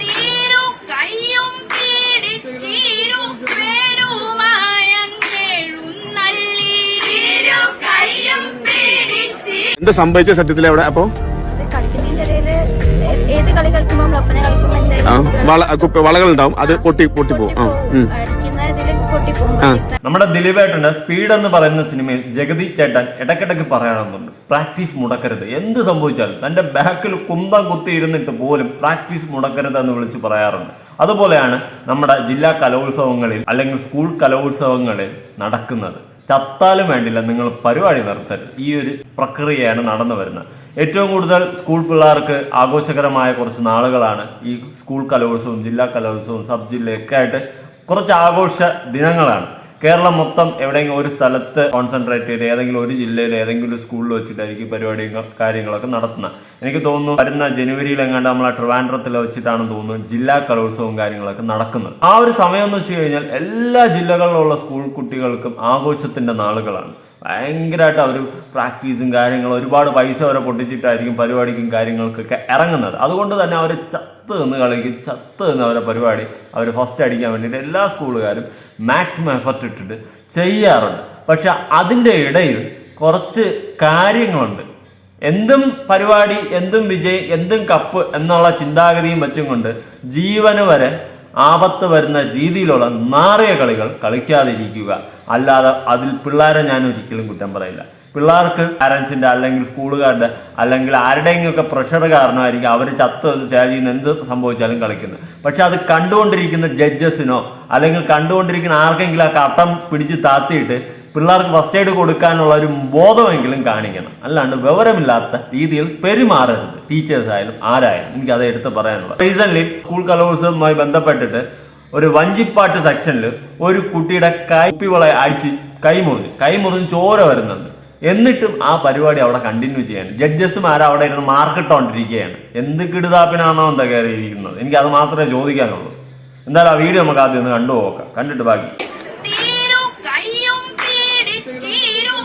തീരു കയ്യും പീഡിച്ചി എന്ത് സംഭവിച്ച സത്യത്തിൽ അവിടെ അപ്പോ? അത് കളിക്കുന്നതിന്റെ ഇടയിൽ ഏത് കളി കളിക്കുമ്പോൾ നമ്മൾ ഒപ്പന കളിക്കുമ്പോൾ ആ, വള കുപ്പി- വളകൾ ഉണ്ടാവും അത് പൊട്ടി പൊട്ടി പോകും ആ നമ്മുടെ ദിലീപ് ഏട്ടന്റെ സ്പീഡ് എന്ന് പറയുന്ന സിനിമയിൽ ജഗതി ചേട്ടൻ ഇടയ്ക്കിടയ്ക്ക് പറയാറുണ്ട് പ്രാക്ടീസ് മുടക്കരുത്. എന്ത് സംഭവിച്ചാലും തന്റെ ബാക്കിൽ കുന്തം കുത്തി ഇരുന്നിട്ട് പോലും പ്രാക്ടീസ് മുടക്കരുത് എന്ന് വിളിച്ച് പറയാറുണ്ട്. അതുപോലെയാണ് നമ്മുടെ ജില്ലാ കലോത്സവങ്ങളിൽ അല്ലെങ്കിൽ സ്കൂൾ കലോത്സവങ്ങളിൽ നടക്കുന്നത്. ചത്താലും വേണ്ടില്ല നിങ്ങൾ പരിപാടി നിർത്തരുത്. ഈ ഒരു പ്രക്രിയയാണ് നടന്നു വരുന്നത്. ഏറ്റവും കൂടുതൽ സ്കൂൾ പിള്ളേർക്ക് ആഘോഷകരമായ കുറച്ച് നാളുകളാണ് ഈ സ്കൂൾ കലോത്സവം ജില്ലാ കലോത്സവം സബ് ജില്ലയൊക്കെ ആയിട്ട് കുറച്ച് ആഘോഷ ദിനങ്ങളാണ്. കേരളം മൊത്തം എവിടെയെങ്കിലും ഒരു സ്ഥലത്ത് കോൺസെൻട്രേറ്റ് ചെയ്ത് ഏതെങ്കിലും ഒരു ജില്ലയിൽ ഏതെങ്കിലും ഒരു സ്കൂളിൽ വെച്ചിട്ടായിരിക്കും പരിപാടികൾ കാര്യങ്ങളൊക്കെ നടത്തുന്നത് എനിക്ക് തോന്നുന്നു വരുന്ന ജനുവരിയിൽ എങ്ങാണ്ട് നമ്മളെ ട്രിവാൻഡ്രത്തിൽ വെച്ചിട്ടാണെന്ന് തോന്നുന്നു ജില്ലാ കലോത്സവവും കാര്യങ്ങളൊക്കെ നടക്കുന്നത്. ആ ഒരു സമയം എന്ന് വെച്ച് കഴിഞ്ഞാൽ എല്ലാ ജില്ലകളിലുള്ള സ്കൂൾ കുട്ടികൾക്കും ആഘോഷത്തിന്റെ നാളുകളാണ്. ഭയങ്കരമായിട്ട് അവർ പ്രാക്ടീസും കാര്യങ്ങളും ഒരുപാട് പൈസ വരെ പൊട്ടിച്ചിട്ടായിരിക്കും പരിപാടിക്കും കാര്യങ്ങൾക്കൊക്കെ ഇറങ്ങുന്നത്. അതുകൊണ്ട് തന്നെ അവർ ചത്ത് നിന്ന് കളിക്കും ചത്ത് നിന്ന് അവരെ പരിപാടി അവർ ഫസ്റ്റ് അടിക്കാൻ വേണ്ടിയിട്ട് എല്ലാ സ്കൂളുകാരും മാക്സിമം എഫർട്ട് ഇട്ടിട്ട് ചെയ്യാറുണ്ട്. പക്ഷെ അതിന്റെ ഇടയിൽ കുറച്ച് കാര്യങ്ങളുണ്ട്. എന്തും പരിപാടി എന്തും വിജയ് എന്തും കപ്പ് എന്നുള്ള ചിന്താഗതിയും വെച്ചും കൊണ്ട് ജീവന് വരെ ആപത്ത് വരുന്ന രീതിയിലുള്ള നാറിയ കളികൾ കളിക്കാതിരിക്കുക. അല്ലാതെ അതിൽ പിള്ളേരെ ഞാൻ ഒരിക്കലും കുറ്റം പറയില്ല. പിള്ളേർക്ക് പാരൻസിന്റെ അല്ലെങ്കിൽ സ്കൂളുകാരുടെ അല്ലെങ്കിൽ ആരുടെയെങ്കിലുമൊക്കെ പ്രഷർ കാരണമായിരിക്കും അവർ ചത്ത് നിന്ന് എന്ത് സംഭവിച്ചാലും കളിക്കുന്നത്. പക്ഷെ അത് കണ്ടുകൊണ്ടിരിക്കുന്ന ജഡ്ജസിനോ അല്ലെങ്കിൽ കണ്ടുകൊണ്ടിരിക്കുന്ന ആർക്കെങ്കിലും ആ കട്ടം പിടിച്ച് താത്തിയിട്ട് പിള്ളേർക്ക് ഫസ്റ്റ് എയ്ഡ് കൊടുക്കാനുള്ള ഒരു ബോധമെങ്കിലും കാണിക്കണം. അല്ലാണ്ട് വിവരമില്ലാത്ത രീതിയിൽ പെരുമാറരുത്. ടീച്ചേഴ്സ് ആയാലും ആരായാലും. എനിക്ക് അത് എടുത്ത് പറയാനുള്ളത് റീസെന്റ് സ്കൂൾ കലോത്സവവുമായി ബന്ധപ്പെട്ടിട്ട് ഒരു വഞ്ചിപ്പാട്ട് സെക്ഷനിൽ ഒരു കുട്ടിയുടെ കൈപ്പിവളെ അടിച്ച് കൈമുറിഞ്ഞ് കൈമുറിഞ്ഞ് ചോര വരുന്നുണ്ട്. എന്നിട്ടും ആ പരിപാടി അവിടെ കണ്ടിന്യൂ ചെയ്യാണ്. ജഡ്ജസ്മാർ അവിടെ ഇരുന്ന് മാർക്കിട്ടോണ്ടിരിക്കുകയാണ് എന്ത് കിടുതാപ്പിനാണോ എന്താ കയറിയിരിക്കുന്നത്? എനിക്ക് അത് മാത്രമേ ചോദിക്കാനുള്ളൂ. എന്തായാലും ആ വീഡിയോ നമുക്ക് ആദ്യം ഒന്ന് കണ്ടു നോക്കാം കണ്ടിട്ട് ബാക്കി. തീരു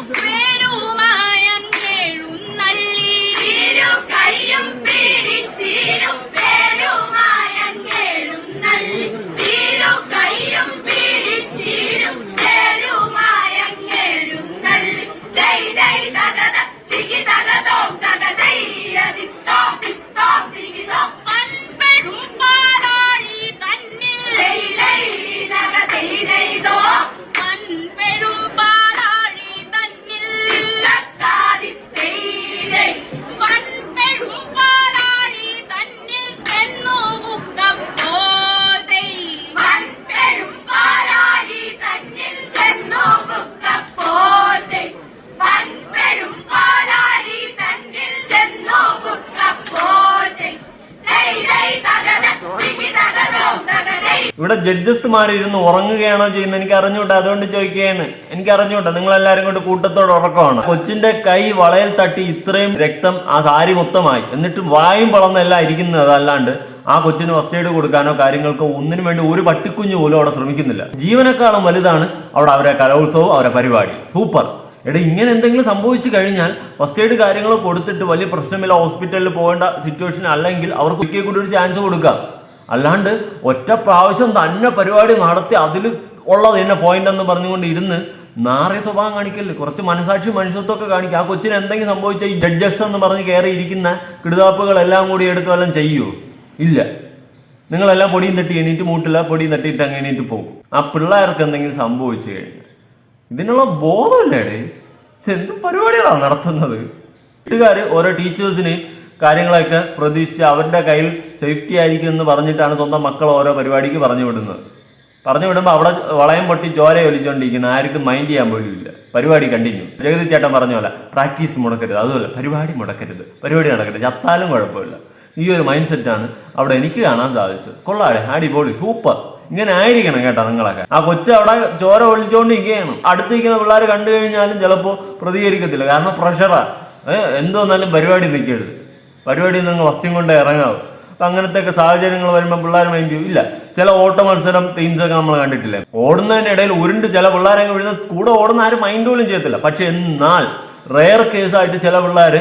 ഇരുന്ന് ഉറങ്ങുകയാണോ ചെയ്യുന്നത്? എനിക്ക് അറിഞ്ഞൂട്ടെ അതുകൊണ്ട് ചോദിക്കുകയാണ്. എനിക്ക് അറിഞ്ഞൂട്ടെ നിങ്ങൾ എല്ലാവരും കൊണ്ട് കൂട്ടത്തോടെ ഉറക്കമാണ്? കൊച്ചിന്റെ കൈ വളയിൽ തട്ടി ഇത്രയും രക്തം ആ സാരി മൊത്തമായി. എന്നിട്ട് വായും വളർന്നല്ല ഇരിക്കുന്നത് അല്ലാണ്ട് ആ കൊച്ചിന് ഫസ്റ്റ് എയ്ഡ് കൊടുക്കാനോ കാര്യങ്ങൾക്കോ ഒന്നിനു വേണ്ടി ഒരു പട്ടിക്കുഞ്ഞു പോലും അവിടെ ശ്രമിക്കുന്നില്ല. ജീവനക്കാളും വലുതാണ് അവിടെ അവരെ കലോത്സവം അവരെ പരിപാടി. സൂപ്പർ. എടാ ഇങ്ങനെ എന്തെങ്കിലും സംഭവിച്ചു കഴിഞ്ഞാൽ ഫസ്റ്റ് എയ്ഡ് കാര്യങ്ങൾ കൊടുത്തിട്ട് വലിയ പ്രശ്നമില്ല ഹോസ്പിറ്റലിൽ പോകേണ്ട സിറ്റുവേഷൻ അല്ലെങ്കിൽ അവർക്ക് ഒരിക്കൽ കൂടി ഒരു ചാൻസ് കൊടുക്കാം. അല്ലാണ്ട് ഒറ്റ പ്രാവശ്യം തന്നെ പരിപാടി നടത്തി അതിൽ ഉള്ളത് തന്നെ പോയിന്റ് എന്ന് പറഞ്ഞുകൊണ്ട് ഇരുന്ന് നാറിയ സ്വഭാവം കാണിക്കല്ലേ കുറച്ച് മനസാക്ഷി മനുഷ്യത്വമൊക്കെ കാണിക്കുക ആ കൊച്ചിന് എന്തെങ്കിലും സംഭവിച്ച ഈ ജഡ്ജസ് എന്ന് പറഞ്ഞ് കയറി ഇരിക്കുന്ന കിടുതാപ്പുകളെല്ലാം കൂടി എടുത്ത് വല്ലതും ചെയ്യുമോ ഇല്ല. നിങ്ങളെല്ലാം പൊടിയും തട്ടി എണീറ്റ് മൂട്ടില്ല പൊടിയും തട്ടിയിട്ട് അങ്ങ് എണീറ്റ് പോകും. ആ പിള്ളേർക്ക് എന്തെങ്കിലും സംഭവിച്ചു കഴിഞ്ഞാൽ ഇതിനുള്ള ബോധമില്ലേടേ എന്ത് പരിപാടികളാണ് നടത്തുന്നത്? വീട്ടുകാർ ഓരോ ടീച്ചേഴ്സിനെയും കാര്യങ്ങളൊക്കെ പ്രതീക്ഷിച്ച് അവരുടെ കയ്യിൽ സേഫ്റ്റി ആയിരിക്കും എന്ന് പറഞ്ഞിട്ടാണ് സ്വന്തം മക്കൾ ഓരോ പരിപാടിക്ക് പറഞ്ഞു വിടുന്നത്. പറഞ്ഞു വിടുമ്പോൾ അവിടെ വളയം പൊട്ടി ചോര ഒലിച്ചുകൊണ്ടിരിക്കുന്ന ആർക്കും മൈൻഡ് ചെയ്യാൻ പോലുമില്ല പരിപാടി കണ്ടിന്യൂ ജഗതി ചേട്ടൻ പറഞ്ഞ പോലെ പ്രാക്ടീസ് മുടക്കരുത്. അതുപോലെ പരിപാടി മുടക്കരുത്. പരിപാടി നടക്കരുത് ചത്താലും കുഴപ്പമില്ല. ഈ ഒരു മൈൻഡ് സെറ്റാണ് അവിടെ എനിക്ക് കാണാൻ സാധിച്ചത്. കൊള്ളാടെ അടിപൊളി. സൂപ്പർ. ഇങ്ങനെ ആയിരിക്കണം കേട്ടോ നിങ്ങളൊക്കെ. ആ കൊച്ചു അവിടെ ചോര ഒളിച്ചുകൊണ്ടിരിക്കുകയാണ് അടുത്തിരിക്കുന്ന പിള്ളേർ കണ്ടു കഴിഞ്ഞാലും ചിലപ്പോൾ പ്രതികരിക്കത്തില്ല. കാരണം പ്രഷറാ ഏഹ് എന്തോന്നാലും പരിപാടി നിൽക്കരുത്. പരിപാടി നിങ്ങൾ വസ്ത്യം കൊണ്ട് ഇറങ്ങാവും. അപ്പൊ അങ്ങനത്തെ ഒക്കെ സാഹചര്യങ്ങൾ വരുമ്പോൾ പിള്ളേർ മൈൻഡ് ചെയ്യും. ഇല്ല ചില ഓട്ട മത്സരം ടീംസ് ഒക്കെ നമ്മൾ കണ്ടിട്ടില്ല? കണ്ടിട്ടില്ലേ ഓടുന്നതിനിടയിൽ ഉരുണ്ട് ചില പിള്ളേരെ വീഴുന്ന കൂടെ ഓടുന്ന ആരും മൈൻഡ് പോലും ചെയ്യത്തില്ല. പക്ഷെ എന്നാൽ റെയർ കേസായിട്ട് ചില പിള്ളേർ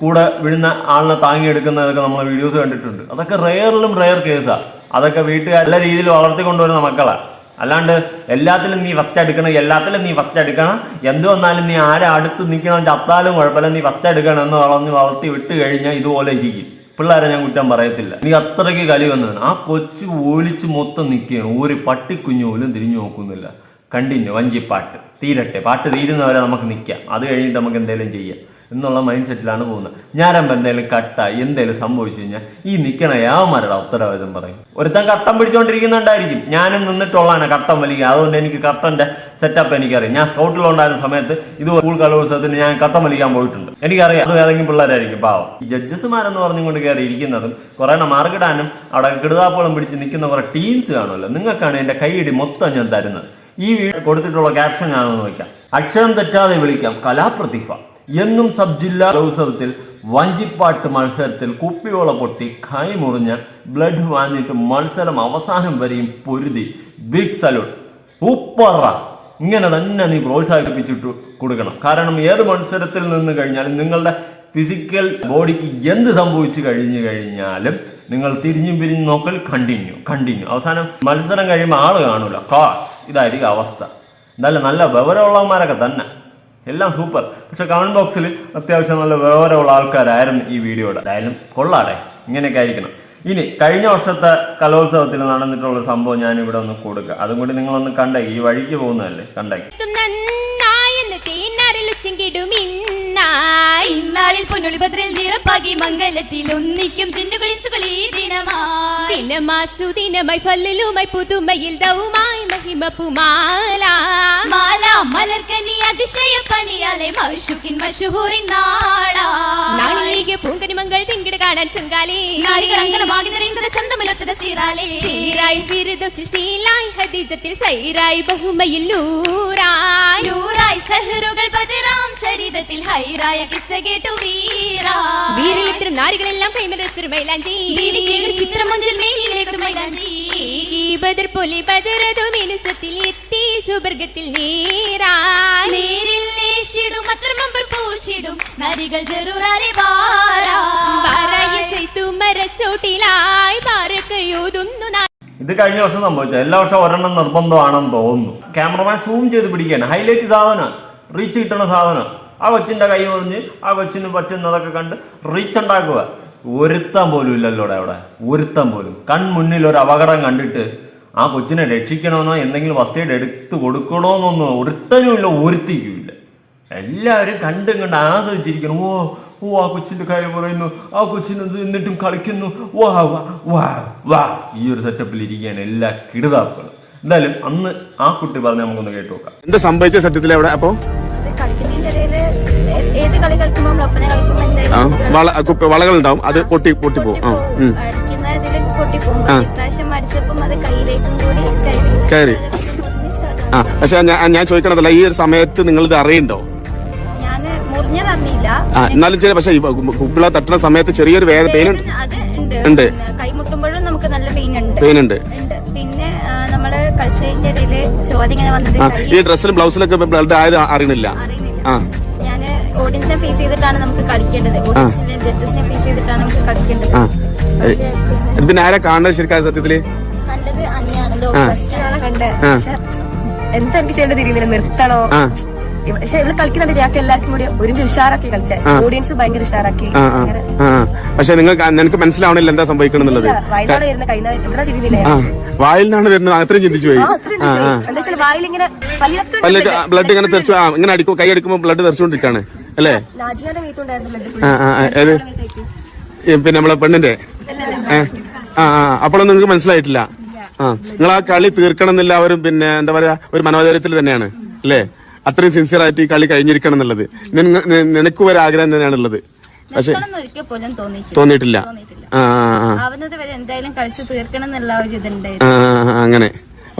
കൂടെ വീഴുന്ന ആളിനെ താങ്ങിയെടുക്കുന്നതൊക്കെ നമ്മൾ വീഡിയോസ് കണ്ടിട്ടുണ്ട്. അതൊക്കെ റെയറിലും റെയർ കേസാ അതൊക്കെ വീട്ടുകാർ നല്ല രീതിയിൽ വളർത്തിക്കൊണ്ടുവരുന്ന മക്കളാ. അല്ലാണ്ട് എല്ലാത്തിലും നീ വത്തെടുക്കണം എല്ലാത്തിലും നീ വത്തെടുക്കണം എന്ത് വന്നാലും നീ ആരെ അടുത്ത് നിൽക്കണം ചത്താലും കുഴപ്പമില്ല നീ വത്തെടുക്കണം എന്ന് പറഞ്ഞ് വളർത്തി വിട്ട് കഴിഞ്ഞാൽ ഇതുപോലെ ഇരിക്കും. പിള്ളേരെ ഞാൻ കുറ്റം പറയത്തില്ല. നീ അത്രയ്ക്ക് കലി വന്നതാണ്. ആ കൊച്ചു ഓലിച്ച് മൊത്തം നിൽക്കുകയാണ്. ഒരു പട്ടിക്കുഞ്ഞു പോലും തിരിഞ്ഞു നോക്കുന്നില്ല. കണ്ടിന്യൂ വഞ്ചിപ്പാട്ട്. തീരട്ടെ. പാട്ട് തീരുന്നവരെ നമുക്ക് നിൽക്കാം. അത് കഴിഞ്ഞിട്ട് നമുക്ക് എന്തെങ്കിലും ചെയ്യാം. എന്നുള്ള മൈൻഡ് സെറ്റിലാണ് പോകുന്നത്. ഞാനപ്പം എന്തെങ്കിലും കട്ടായി എന്തെങ്കിലും സംഭവിച്ചു കഴിഞ്ഞാൽ ഈ നിൽക്കണ യാവന്മാരുടെ ഉത്തരവാദിത്തം പറയും. ഒരുത്തൻ കട്ടം പിടിച്ചുകൊണ്ടിരിക്കുന്നുണ്ടായിരിക്കും ഞാനും നിന്നിട്ടുള്ളതാണ് കട്ടം വലിക്കുക. അതുകൊണ്ട് എനിക്ക് കട്ടന്റെ സെറ്റപ്പ് എനിക്കറിയാം. ഞാൻ സ്കൗട്ടിലുണ്ടായിരുന്ന സമയത്ത് ഇത് സ്കൂൾ കലോത്സവത്തിന് ഞാൻ കട്ടം വലിക്കാൻ പോയിട്ടുണ്ട്. എനിക്കറിയാം. അത് ഏതെങ്കിലും പിള്ളേരായിരിക്കും പാവം. ഈ ജഡ്ജസ്മാരെന്ന് പറഞ്ഞുകൊണ്ട് കയറി ഇരിക്കുന്നതും കുറേ മാർക്കിടാനും അവിടെ കിടുതാപ്പോളം പിടിച്ച് നിൽക്കുന്ന കുറെ ടീംസ് കാണുമല്ലോ. നിങ്ങൾക്കാണ് എന്റെ കൈയിടി മൊത്തം ഞാൻ തരുന്നത്. ഈ വീഡിയോ കൊടുത്തിട്ടുള്ള ക്യാപ്ഷൻ ഞാനൊന്ന് വയ്ക്കാം അക്ഷരം തെറ്റാതെ വിളിക്കാം. കലാപ്രതിഭ. എന്നും സബ് ജില്ലാ കലോത്സവത്തിൽ വഞ്ചിപ്പാട്ട് മത്സരത്തിൽ കുപ്പിയോള പൊട്ടി കൈ മുറിഞ്ഞ് ബ്ലഡ് വാങ്ങിയിട്ട് മത്സരം അവസാനം വരെയും പൊരുതി. ബിഗ് സല്യൂട്ട് ഉപ്പറ ഇങ്ങനെ തന്നെ നീ പ്രോത്സാഹിപ്പിച്ചിട്ട് കൊടുക്കണം. കാരണം ഏത് മത്സരത്തിൽ നിന്ന് കഴിഞ്ഞാലും നിങ്ങളുടെ ഫിസിക്കൽ ബോഡിക്ക് എന്ത് സംഭവിച്ചു കഴിഞ്ഞു കഴിഞ്ഞാലും നിങ്ങൾ തിരിഞ്ഞും പിരിഞ്ഞും നോക്കൽ കണ്ടിന്യൂ കണ്ടിന്യൂ അവസാനം മത്സരം കഴിയുമ്പോൾ ആൾ കാണൂല. കാസ് ഇതായിരിക്കും അവസ്ഥ. എന്തായാലും നല്ല വിവരമുള്ളവന്മാരൊക്കെ തന്നെ. എല്ലാം സൂപ്പർ. പക്ഷെ കമന്റ് ബോക്സിൽ അത്യാവശ്യം നല്ല വിവരമുള്ള ആൾക്കാരായിരുന്നു ഈ വീഡിയോയുടെ. എന്തായാലും കൊള്ളാടെ. ഇങ്ങനെയൊക്കെ ആയിരിക്കണം. ഇനി കഴിഞ്ഞ വർഷത്തെ കലോത്സവത്തിൽ നടന്നിട്ടുള്ള സംഭവം ഞാൻ ഇവിടെ ഒന്ന് കൊടുക്കുക അതും കൂടി നിങ്ങളൊന്ന് കണ്ടേ ഈ വഴിക്ക് പോകുന്നതല്ലേ? കണ്ടേക്ക് ും. ഇന്നാളിൽ ഒന്നിക്കും ദിനമാസു പുതുമയിൽ മഹിമ പുമാല മാല മലർക്കനി അതിശയ പണിയാലെ മഷുക്കിൻ മഷുഹൂറിൻ നാളാ. നാളിലേക്ക് പൂങ്കനിമങ്ങൾ തിങ്കിട് കാണാൻ ചുങ്കാലി. സീറായി ഫിർദൗസിൽ സീലായി ഹദീജത്തിൽ സൈറായി ബഹുമയിൽ നൂറായി നൂറായി സഹറുകൾ ബദറാം ചരിതത്തിൽ ഹൈറായ കിസ്സ കേട്ടു വീരാ. വീരിൽ ഇത്തരം നാരികളെല്ലാം കൈമരച്ചൊരു മൈലാഞ്ചി. ചിത്രം മഞ്ചൽ മേനിയിലേക്ക് മൈലാഞ്ചി. ബദർ പൊലി ബദറതു മിനുസത്തിൽ എത്തി സുബർഗത്തിൽ നേരായി. നേരിൽ ലേശിടും അത്രമമ്പർ പൂശിടും. നരികൾ സൈത്തു മരച്ചോട്ടിലായി പാറക്കയൂതുന്നു നാ ഇത് കഴിഞ്ഞ വർഷം സംഭവിച്ചത്. എല്ലാ വർഷവും ഒരെണ്ണം നിർബന്ധമാണെന്ന് തോന്നുന്നു. ക്യാമറമാൻ സൂം ചെയ്ത് പിടിക്കുകയാണ്. ഹൈലൈറ്റ് സാധനം റീച്ച് കിട്ടുന്ന സാധനം. ആ കൊച്ചിന്റെ കൈ മുറിഞ്ഞ് ആ കൊച്ചിന് പറ്റുന്നതൊക്കെ കണ്ട് റീച്ച് ഉണ്ടാക്കുക. ഒരുത്തം പോലും ഇല്ലല്ലോടെ അവിടെ. ഒരുത്തം പോലും. കൺമുന്നിൽ ഒരു അപകടം കണ്ടിട്ട് ആ കൊച്ചിനെ രക്ഷിക്കണമെന്നോ എന്തെങ്കിലും ഫസ്റ്റ് എടുത്തു കൊടുക്കണമെന്നൊന്നും ഒരുത്തനും ഇല്ല ഒരുത്തിക്കുമില്ല എല്ലാവരും കണ്ടും കണ്ട് ആസ്വദിച്ചിരിക്കണം ഓ ഓ ആ കൊച്ചിന്റെ കാര്യം പറയുന്നു. ആ കൊച്ചിന് എന്നിട്ടും കളിക്കുന്നു. വാ വാ വാ വാ. ഈ ഒരു സെറ്റപ്പിൽ ഇരിക്കുകയാണ് എല്ലാ കിടുതാപ്പുകളും എന്തായാലും അന്ന് ആ കുട്ടി പറഞ്ഞ നമുക്കൊന്ന് കേട്ടു നോക്കാം എന്താ സംഭവിച്ച സത്യത്തിൽ അവിടെ അപ്പോ? അത് ഇടയിൽ ഏത് കളി നമ്മൾ ഒപ്പന കളിക്കുമ്പോൾ ആ വള വളകൾ ഉണ്ടാവും അത് പൊട്ടി പൊട്ടി പോകും. കയറി. ആ പക്ഷെ ഞാൻ ഞാൻ ചോദിക്കണതല്ല ഈ ഒരു സമയത്ത് നിങ്ങൾ ഇത് അറിയണ്ടോ എന്നാലും ചെറിയ പക്ഷെ കുപ്പിള തട്ടുന്ന സമയത്ത് ചെറിയൊരു വേദന പെയിൻ ഉണ്ട്. കൈമുട്ടുമ്പോഴും നമുക്ക് നല്ല പെയിൻ ഉണ്ട് പെയിൻ ഉണ്ട്. ഉണ്ട് പിന്നെ നമ്മൾ കളിച്ചതിന്റെ ഇടയിൽ വന്നിട്ട് ഈ ഡ്രസ്സിലും ബ്ലൗസിലൊക്കെ ബ്ലഡ് ആയത് അറിയണില്ല അറിയുന്നില്ല. ആ. ഞാൻ ഓഡിയൻസിനെ ഫേസ് ചെയ്തിട്ടാണ് നമുക്ക് കളിക്കേണ്ടത്. ഓഡിയൻസിനെ ജഡ്ജസിനെ ഫേസ് ചെയ്തിട്ടാണ് നമുക്ക് കളിക്കേണ്ടത്. പിന്നെ ആരാ കാണുന്നത് ശരിക്കും സത്യത്തിൽ? കണ്ടത്. ഫസ്റ്റ് എന്താ എനിക്ക് ചെയ്യേണ്ടത്? തിരിയുന്നില്ല. നിർത്തണോ? പക്ഷെ ഇവിടെ കളിക്കുന്നുണ്ട് ഞാൻ എല്ലാവർക്കും കൂടി ഒരുമിച്ച് ഉഷാറാക്കി കളിച്ചേ. ഓഡിയൻസ് ഭയങ്കര ഉഷാറാക്കി. പക്ഷെ നിങ്ങൾക്ക് നിനക്ക് മനസ്സിലാവണില്ല എന്താ സംഭവിക്കണമെന്നുള്ളത് വായിൽ നിന്നാണ് വരുന്നത് അത്രയും ചിന്തിച്ചു പോയി. ബ്ലഡ് ഇങ്ങനെ തെറിച്ചു ഇങ്ങനെ അടിക്കും കൈ അടിക്കുമ്പോൾ ബ്ലഡ് തെറിച്ചുകൊണ്ടിരിക്കാണ്. അല്ലേ? പിന്നെ നമ്മളെ പെണ്ണിന്റെ? ആ ആ അപ്പോഴൊന്നും നിങ്ങൾക്ക് മനസ്സിലായിട്ടില്ല? ആ നിങ്ങൾ ആ കളി തീർക്കണം എന്നില്ല അവരും പിന്നെ എന്താ പറയാ ഒരു മനോധൈര്യത്തിൽ തന്നെയാണ്. അല്ലേ? അത്രയും സിൻസിയർ ആയിട്ട് ഈ കളി കഴിഞ്ഞിരിക്കണം എന്നുള്ളത്. നിനക്കും ഒരു ആഗ്രഹം തന്നെയാണ് ഉള്ളത്. പക്ഷെ തോന്നിയിട്ടില്ല. അങ്ങനെ.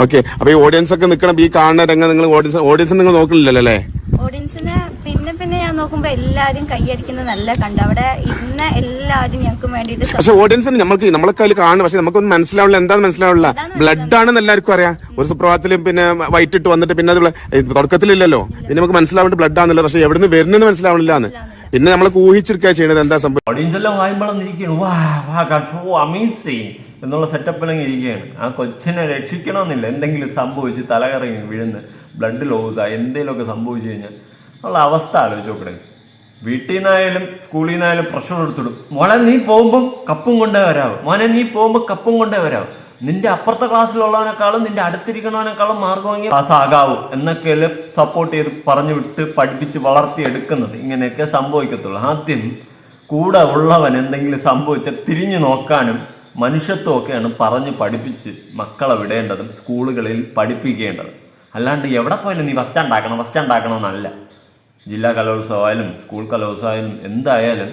ഓക്കെ അപ്പൊ ഈ ഓഡിയൻസ് ഒക്കെ നിൽക്കണം ഈ കാണുന്ന രംഗം നിങ്ങൾ ഓഡിയൻസ് ഓഡിയൻസ് നിങ്ങൾ നോക്കണില്ലല്ലോ അല്ലേ? ഓഡിയൻസിന് പിന്നെ എല്ലാവരും നോക്കുമ്പോ എല്ലാരും കൈയടിക്കുന്നത് നല്ല കണ്ട്. അവിടെ ഇന്ന എല്ലാരും ഞങ്ങൾക്ക് വേണ്ടിട്ട് പക്ഷെ ഓഡിയൻസിന് നമുക്ക് നമ്മളെ കയ്യിൽ കാണും പക്ഷെ നമുക്കൊന്നും മനസ്സിലാവില്ല. എന്താന്ന് മനസ്സിലാവില്ല ബ്ലഡ് ആണെന്ന് എല്ലാവർക്കും അറിയാം. ഒരു സുപ്രഭാതത്തിലും പിന്നെ വൈറ്റ് ഇട്ട് വന്നിട്ട് പിന്നെ അത് തുടക്കത്തിലില്ലല്ലോ. പിന്നെ നമുക്ക് മനസ്സിലാവേണ്ട ബ്ലഡ് ആണെന്നല്ല പക്ഷെ എവിടെ നിന്ന് വരുന്നെന്ന് മനസ്സിലാവണില്ലാന്ന്. പിന്നെ നമ്മൾ ഊഹിച്ചെടുക്കുക ചെയ്യണത് എന്താ സംഭവം? ഓഡിയൻസ് എല്ലാം വായുമ്പളം ഇരിക്കുകയാണ്. വാ വാ സോ അമേസിങ് എന്നുള്ള സെറ്റപ്പിലങ്ങ് ഇരിക്കുകയാണ്. ആ കൊച്ചിനെ രക്ഷിക്കണമെന്നില്ല. എന്തെങ്കിലും സംഭവിച്ച് തലകറങ്ങി വീഴുന്ന ബ്ലഡ് ലോസ് എന്തെങ്കിലുമൊക്കെ സംഭവിച്ചു കഴിഞ്ഞാൽ ഉള്ള അവസ്ഥ ആലോചിച്ച് നോക്കണേ. വീട്ടിൽ നിന്നായാലും സ്കൂളിൽ നിന്നായാലും പ്രഷർ കൊടുത്തിടും മോളെ നീ പോകുമ്പം കപ്പും കൊണ്ടേ വരാവും. മോനെ നീ പോകുമ്പോൾ കപ്പും കൊണ്ടേ വരാവും. നിന്റെ അപ്പുറത്തെ ക്ലാസ്സിലുള്ളവനേക്കാളും നിന്റെ അടുത്തിരിക്കണവനേക്കാളും മാർക്ക് വാങ്ങി പാസ്സാകാവൂ എന്നൊക്കെ സപ്പോർട്ട് ചെയ്ത് പറഞ്ഞു വിട്ട് പഠിപ്പിച്ച് വളർത്തി എടുക്കുന്നത് ഇങ്ങനെയൊക്കെ സംഭവിക്കത്തുള്ളൂ. ആദ്യം കൂടെ ഉള്ളവൻ എന്തെങ്കിലും സംഭവിച്ച തിരിഞ്ഞു നോക്കാനും മനുഷ്യത്വമൊക്കെയാണ് പറഞ്ഞ് പഠിപ്പിച്ച് മക്കളെ വിടേണ്ടതും സ്കൂളുകളിൽ പഠിപ്പിക്കേണ്ടതും. അല്ലാണ്ട് എവിടെ പോയാലും നീ ഉണ്ടാക്കണം എന്നല്ല. ജില്ലാ കലോത്സവമായാലും സ്കൂൾ കലോത്സവമായാലും എന്തായാലും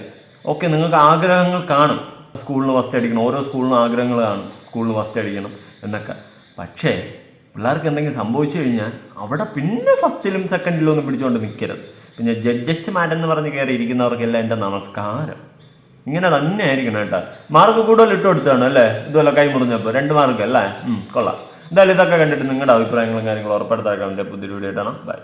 ഓക്കെ നിങ്ങൾക്ക് ആഗ്രഹങ്ങൾ കാണും. സ്കൂളിന് ഫസ്റ്റ് അടിക്കണം. ഓരോ സ്കൂളിനും ആഗ്രഹങ്ങൾ കാണും. സ്കൂളിന് ഫസ്റ്റ് അടിക്കണം എന്നൊക്കെ. പക്ഷേ പിള്ളേർക്ക് എന്തെങ്കിലും സംഭവിച്ചു കഴിഞ്ഞാൽ അവിടെ പിന്നെ ഫസ്റ്റിലും സെക്കൻഡിലും ഒന്നും പിടിച്ചുകൊണ്ട് നിൽക്കരുത്. പിന്നെ ജഡ്ജസ്മാരെന്ന് പറഞ്ഞ് കയറി ഇരിക്കുന്നവർക്കെല്ലാം എന്റെ നമസ്കാരം. ഇങ്ങനെ തന്നെ ആയിരിക്കണം കേട്ടോ. മാർക്ക് കൂടുതൽ ഇട്ട് കൊടുത്താണ് അല്ലേ? ഇതുപോലെ കൈ മുറിഞ്ഞപ്പോൾ രണ്ട് മാർക്ക് അല്ലേ? കൊള്ളാം. എന്തായാലും ഇതൊക്കെ കണ്ടിട്ട് നിങ്ങളുടെ അഭിപ്രായങ്ങളും കാര്യങ്ങളും ഉറപ്പെടുത്താക്കാൻ പുതിയ വീഡിയോ ഇടണം ബൈ